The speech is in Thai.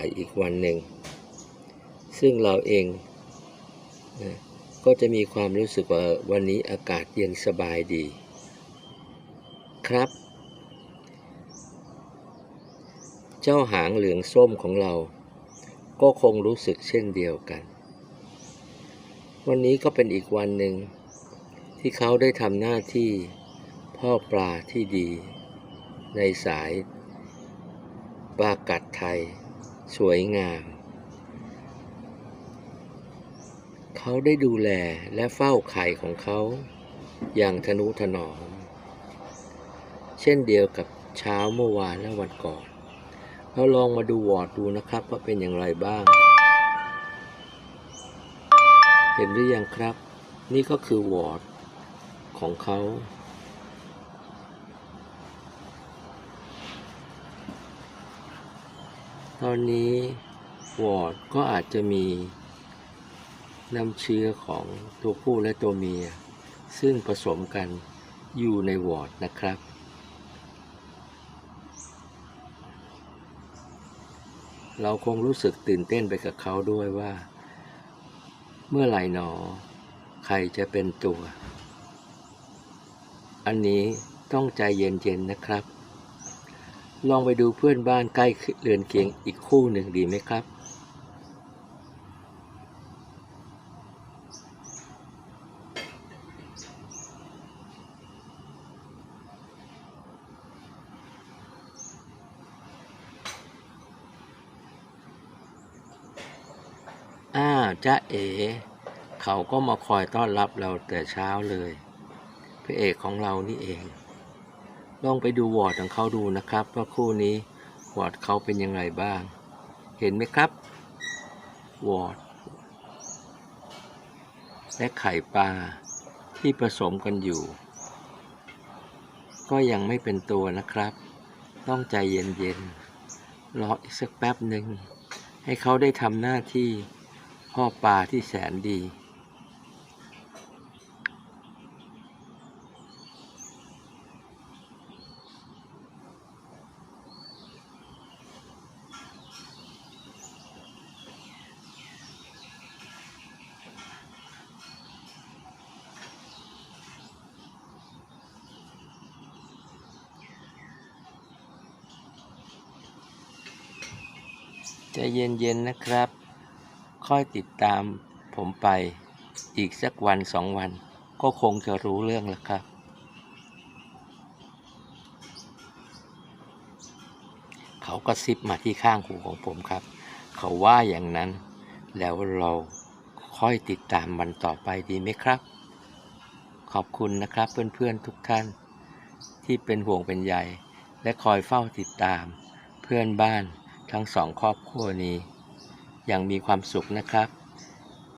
ายอีกวันหนึ่ง ซึ่งเราเองนะก็จะมีความรู้สึกว่าวันนี้อากาศเย็นสบายดี ครับ เจ้าหางเหลืองส้มของเรา ก็คงรู้สึกเช่นเดียวกัน วันนี้ก็เป็นอีกวันหนึ่ง ที่เขาได้ทำหน้าที่พ่อปลาที่ดี ในสายปลากัดไทย สวยงาม เขาได้ดูแลและเฝ้าไข่ของเขา อย่างทนุถนอม เช่นเดียวกับเช้าเมื่อวานและวันก่อน เราลองมาดูวอร์ดดูนะครับว่าเป็นอย่างไรบ้าง เห็นหรือยังครับ นี่ก็คือวอร์ดของเขา ตอนนี้วอร์ดก็อาจจะมีน้ำเชื้อของตัวผู้และตัวเมีย ซึ่งผสมกันอยู่ในวอร์ดนะครับ เราคงรู้สึกตื่นเต้นไปกับเขาด้วยว่า เมื่อไหร่หนอ ใครจะเป็นตัว อันนี้ต้องใจเย็นๆนะครับ ลองไปดูเพื่อนบ้านใกล้เรือนเคียงอีกคู่หนึ่งดีไหมครับ อ้าวจ้าเอ๋เขาก็มาคอยต้อนรับเราแต่เช้าเลยพระเอกของเรานี่เอง ลองไปดูวอร์ดของเขาดูนะครับว่าคู่นี้วอร์ดเขาเป็นยังไงบ้าง เห็นไหมครับวอร์ดและไข่ปลาที่ผสมกันอยู่ ก็ยังไม่เป็นตัวนะครับ ต้องใจเย็นๆรออีกสักแป๊บหนึ่งให้เขาได้ทำหน้าที่พ่อปลาที่แสนดี ใจะเย็นๆนะครับ ค่อยติดตามผมไปอีกสักวันสองวัน ก็คงจะรู้เรื่องแล้วครับ เขาก็ซิบมาที่ข้างหูของผมครับ เขาว่าอย่างนั้น แล้วเราค่อยติดตามมันต่อไปดีไหมครับ ขอบคุณนะครับเพื่อนๆทุกท่าน ที่เป็นห่วงเป็นใย และคอยเฝ้าติดตามเพื่อนบ้าน ทั้งสองครอบครัวนี้ อย่างมีความสุขนะครับ